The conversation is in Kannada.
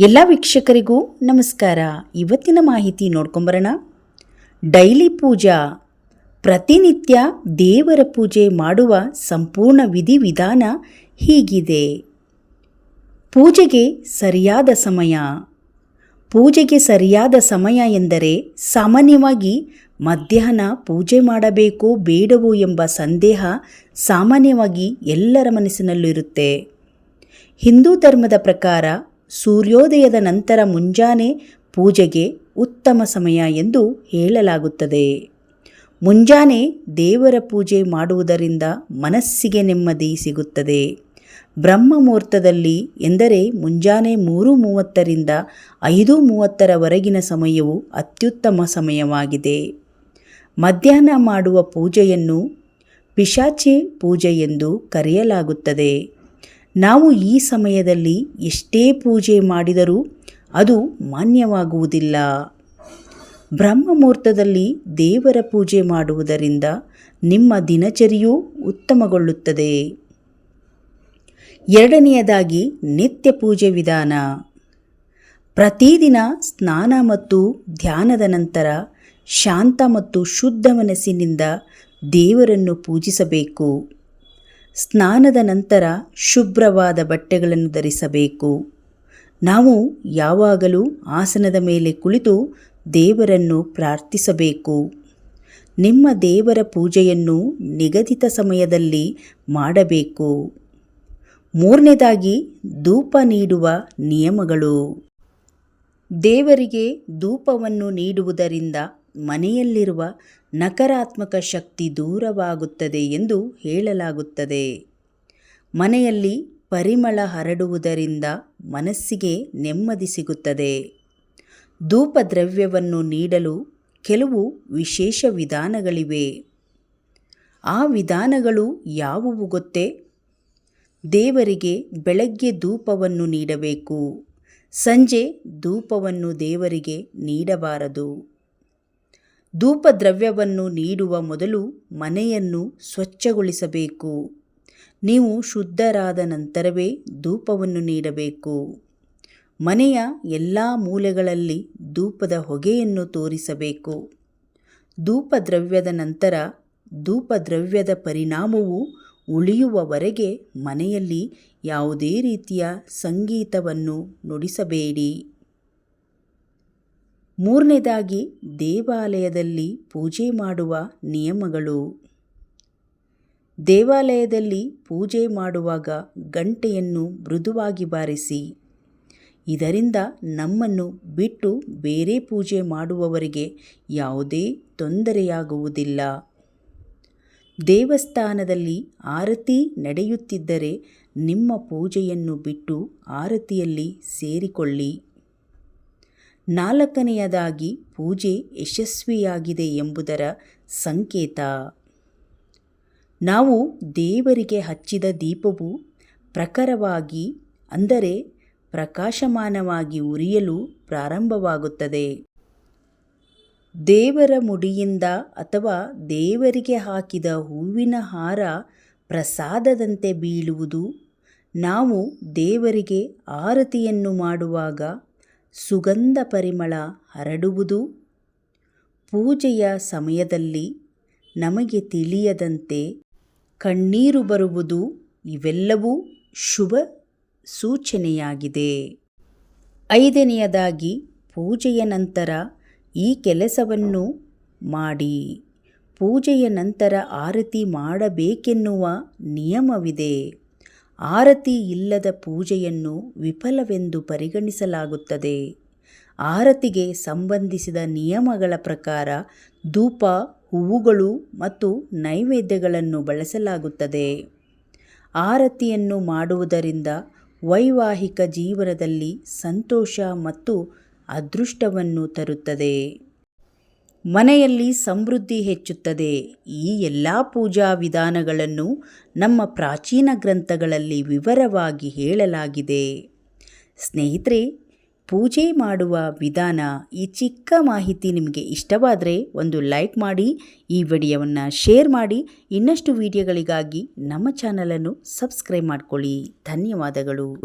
ಎಲ್ಲ ವೀಕ್ಷಕರಿಗೂ ನಮಸ್ಕಾರ. ಇವತ್ತಿನ ಮಾಹಿತಿ ನೋಡ್ಕೊಂಬರೋಣ. ಡೈಲಿ ಪೂಜಾ. ಪ್ರತಿನಿತ್ಯ ದೇವರ ಪೂಜೆ ಮಾಡುವ ಸಂಪೂರ್ಣ ವಿಧಿವಿಧಾನ ಹೀಗಿದೆ. ಪೂಜೆಗೆ ಸರಿಯಾದ ಸಮಯ. ಪೂಜೆಗೆ ಸರಿಯಾದ ಸಮಯ ಎಂದರೆ ಸಾಮಾನ್ಯವಾಗಿ ಮಧ್ಯಾಹ್ನ ಪೂಜೆ ಮಾಡಬೇಕೋ ಬೇಡವೋ ಎಂಬ ಸಂದೇಹ ಸಾಮಾನ್ಯವಾಗಿ ಎಲ್ಲರ ಮನಸ್ಸಿನಲ್ಲೂ ಇರುತ್ತೆ ಹಿಂದೂ ಧರ್ಮದ ಪ್ರಕಾರ ಸೂರ್ಯೋದಯದ ನಂತರ ಮುಂಜಾನೆ ಪೂಜೆಗೆ ಉತ್ತಮ ಸಮಯ ಎಂದು ಹೇಳಲಾಗುತ್ತದೆ. ಮುಂಜಾನೆ ದೇವರ ಪೂಜೆ ಮಾಡುವುದರಿಂದ ಮನಸ್ಸಿಗೆ ನೆಮ್ಮದಿ ಸಿಗುತ್ತದೆ. ಬ್ರಹ್ಮ ಮುಹೂರ್ತದಲ್ಲಿ ಎಂದರೆ ಮುಂಜಾನೆ ಮೂರು ಮೂವತ್ತರಿಂದ ಐದು ಮೂವತ್ತರವರೆಗಿನ ಸಮಯವು ಅತ್ಯುತ್ತಮ ಸಮಯವಾಗಿದೆ. ಮಧ್ಯಾಹ್ನ ಮಾಡುವ ಪೂಜೆಯನ್ನು ಪಿಶಾಚಿ ಪೂಜೆ ಎಂದು ಕರೆಯಲಾಗುತ್ತದೆ. ನಾವು ಈ ಸಮಯದಲ್ಲಿ ಎಷ್ಟೇ ಪೂಜೆ ಮಾಡಿದರೂ ಅದು ಮಾನ್ಯವಾಗುವುದಿಲ್ಲ. ಬ್ರಹ್ಮ ಮುಹೂರ್ತದಲ್ಲಿ ದೇವರ ಪೂಜೆ ಮಾಡುವುದರಿಂದ ನಿಮ್ಮ ದಿನಚರಿಯೂ ಉತ್ತಮಗೊಳ್ಳುತ್ತದೆ. ಎರಡನೆಯದಾಗಿ ನಿತ್ಯ ಪೂಜೆ ವಿಧಾನ. ಪ್ರತಿದಿನ ಸ್ನಾನ ಮತ್ತು ಧ್ಯಾನದ ನಂತರ ಶಾಂತ ಮತ್ತು ಶುದ್ಧ ಮನಸ್ಸಿನಿಂದ ದೇವರನ್ನು ಪೂಜಿಸಬೇಕು. ಸ್ನಾನದ ನಂತರ ಶುಭ್ರವಾದ ಬಟ್ಟೆಗಳನ್ನು ಧರಿಸಬೇಕು. ನಾವು ಯಾವಾಗಲೂ ಆಸನದ ಮೇಲೆ ಕುಳಿತು ದೇವರನ್ನು ಪ್ರಾರ್ಥಿಸಬೇಕು. ನಿಮ್ಮ ದೇವರ ಪೂಜೆಯನ್ನು ನಿಗದಿತ ಸಮಯದಲ್ಲಿ ಮಾಡಬೇಕು. ಮೂರನೇದಾಗಿ, ಧೂಪ ನೀಡುವ ನಿಯಮಗಳು. ದೇವರಿಗೆ ಧೂಪವನ್ನು ನೀಡುವುದರಿಂದ ಮನೆಯಲ್ಲಿರುವ ನಕಾರಾತ್ಮಕ ಶಕ್ತಿ ದೂರವಾಗುತ್ತದೆ ಎಂದು ಹೇಳಲಾಗುತ್ತದೆ. ಮನೆಯಲ್ಲಿ ಪರಿಮಳ ಹರಡುವುದರಿಂದ ಮನಸ್ಸಿಗೆ ನೆಮ್ಮದಿ ಸಿಗುತ್ತದೆ. ಧೂಪ ದ್ರವ್ಯವನ್ನು ನೀಡಲು ಕೆಲವು ವಿಶೇಷ ವಿಧಾನಗಳಿವೆ. ಆ ವಿಧಾನಗಳು ಯಾವುವು ಗೊತ್ತೇ? ದೇವರಿಗೆ ಬೆಳಗ್ಗೆ ಧೂಪವನ್ನು ನೀಡಬೇಕು. ಸಂಜೆ ಧೂಪವನ್ನು ದೇವರಿಗೆ ನೀಡಬಾರದು. ಧೂಪ ದ್ರವ್ಯವನ್ನು ನೀಡುವ ಮೊದಲು ಮನೆಯನ್ನು ಸ್ವಚ್ಛಗೊಳಿಸಬೇಕು. ನೀವು ಶುದ್ಧರಾದ ನಂತರವೇ ಧೂಪವನ್ನು ನೀಡಬೇಕು. ಮನೆಯ ಎಲ್ಲ ಮೂಲೆಗಳಲ್ಲಿ ಧೂಪದ ಹೊಗೆಯನ್ನು ತೋರಿಸಬೇಕು. ಧೂಪದ್ರವ್ಯದ ನಂತರ ಧೂಪದ್ರವ್ಯದ ಪರಿಣಾಮವು ಉಳಿಯುವವರೆಗೆ ಮನೆಯಲ್ಲಿ ಯಾವುದೇ ರೀತಿಯ ಸಂಗೀತವನ್ನು ನುಡಿಸಬೇಡಿ. ಮೂರನೇದಾಗಿ ದೇವಾಲಯದಲ್ಲಿ ಪೂಜೆ ಮಾಡುವ ನಿಯಮಗಳು. ದೇವಾಲಯದಲ್ಲಿ ಪೂಜೆ ಮಾಡುವಾಗ ಗಂಟೆಯನ್ನು ಮೃದುವಾಗಿ ಬಾರಿಸಿ. ಇದರಿಂದ ನಮ್ಮನ್ನು ಬಿಟ್ಟು ಬೇರೆ ಪೂಜೆ ಮಾಡುವವರಿಗೆ ಯಾವುದೇ ತೊಂದರೆಯಾಗುವುದಿಲ್ಲ. ದೇವಸ್ಥಾನದಲ್ಲಿ ಆರತಿ ನಡೆಯುತ್ತಿದ್ದರೆ ನಿಮ್ಮ ಪೂಜೆಯನ್ನು ಬಿಟ್ಟು ಆರತಿಯಲ್ಲಿ ಸೇರಿಕೊಳ್ಳಿ. ನಾಲ್ಕನೆಯದಾಗಿ ಪೂಜೆ ಯಶಸ್ವಿಯಾಗಿದೆ ಎಂಬುದರ ಸಂಕೇತ. ನಾವು ದೇವರಿಗೆ ಹಚ್ಚಿದ ದೀಪವು ಪ್ರಖರವಾಗಿ, ಅಂದರೆ ಪ್ರಕಾಶಮಾನವಾಗಿ ಉರಿಯಲು ಪ್ರಾರಂಭವಾಗುತ್ತದೆ. ದೇವರ ಮುಡಿಯಿಂದ ಅಥವಾ ದೇವರಿಗೆ ಹಾಕಿದ ಹೂವಿನ ಹಾರ ಪ್ರಸಾದದಂತೆ ಬೀಳುವುದು, ನಾವು ದೇವರಿಗೆ ಆರತಿಯನ್ನು ಮಾಡುವಾಗ ಸುಗಂಧ ಪರಿಮಳ ಹರಡುವುದು. ಪೂಜೆಯ ಸಮಯದಲ್ಲಿ ನಮಗೆ ತಿಳಿಯದಂತೆ ಕಣ್ಣೀರು ಬರುವುದು ಇವೆಲ್ಲವೂ ಶುಭ ಸೂಚನೆಯಾಗಿದೆ. ಐದನೆಯದಾಗಿ ಪೂಜೆಯ ನಂತರ ಈ ಕೆಲಸವನ್ನು ಮಾಡಿ, ಪೂಜೆಯ ನಂತರ ಆರತಿ ಮಾಡಬೇಕೆನ್ನುವ ನಿಯಮವಿದೆ. ಆರತಿ ಇಲ್ಲದ ಪೂಜೆಯನ್ನು ವಿಫಲವೆಂದು ಪರಿಗಣಿಸಲಾಗುತ್ತದೆ. ಆರತಿಗೆ ಸಂಬಂಧಿಸಿದ ನಿಯಮಗಳ ಪ್ರಕಾರ ಧೂಪ, ಹೂವುಗಳು ಮತ್ತು ನೈವೇದ್ಯಗಳನ್ನು ಬಳಸಲಾಗುತ್ತದೆ. ಆರತಿಯನ್ನು ಮಾಡುವುದರಿಂದ ವೈವಾಹಿಕ ಜೀವನದಲ್ಲಿ ಸಂತೋಷ ಮತ್ತು ಅದೃಷ್ಟವನ್ನು ತರುತ್ತದೆ. ಮನೆಯಲ್ಲಿ ಸಮೃದ್ಧಿ ಹೆಚ್ಚುತ್ತದೆ. ಈ ಎಲ್ಲ ಪೂಜಾ ವಿಧಾನಗಳನ್ನು ನಮ್ಮ ಪ್ರಾಚೀನ ಗ್ರಂಥಗಳಲ್ಲಿ ವಿವರವಾಗಿ ಹೇಳಲಾಗಿದೆ. ಸ್ನೇಹಿತರೆ, ಪೂಜೆ ಮಾಡುವ ವಿಧಾನ ಈ ಚಿಕ್ಕ ಮಾಹಿತಿ ನಿಮಗೆ ಇಷ್ಟವಾದರೆ ಒಂದು ಲೈಕ್ ಮಾಡಿ, ಈ ವಿಡಿಯೋವನ್ನು ಶೇರ್ ಮಾಡಿ, ಇನ್ನಷ್ಟು ವಿಡಿಯೋಗಳಿಗಾಗಿ ನಮ್ಮ ಚಾನಲನ್ನು ಸಬ್ಸ್ಕ್ರೈಬ್ ಮಾಡಿಕೊಳ್ಳಿ. ಧನ್ಯವಾದಗಳು.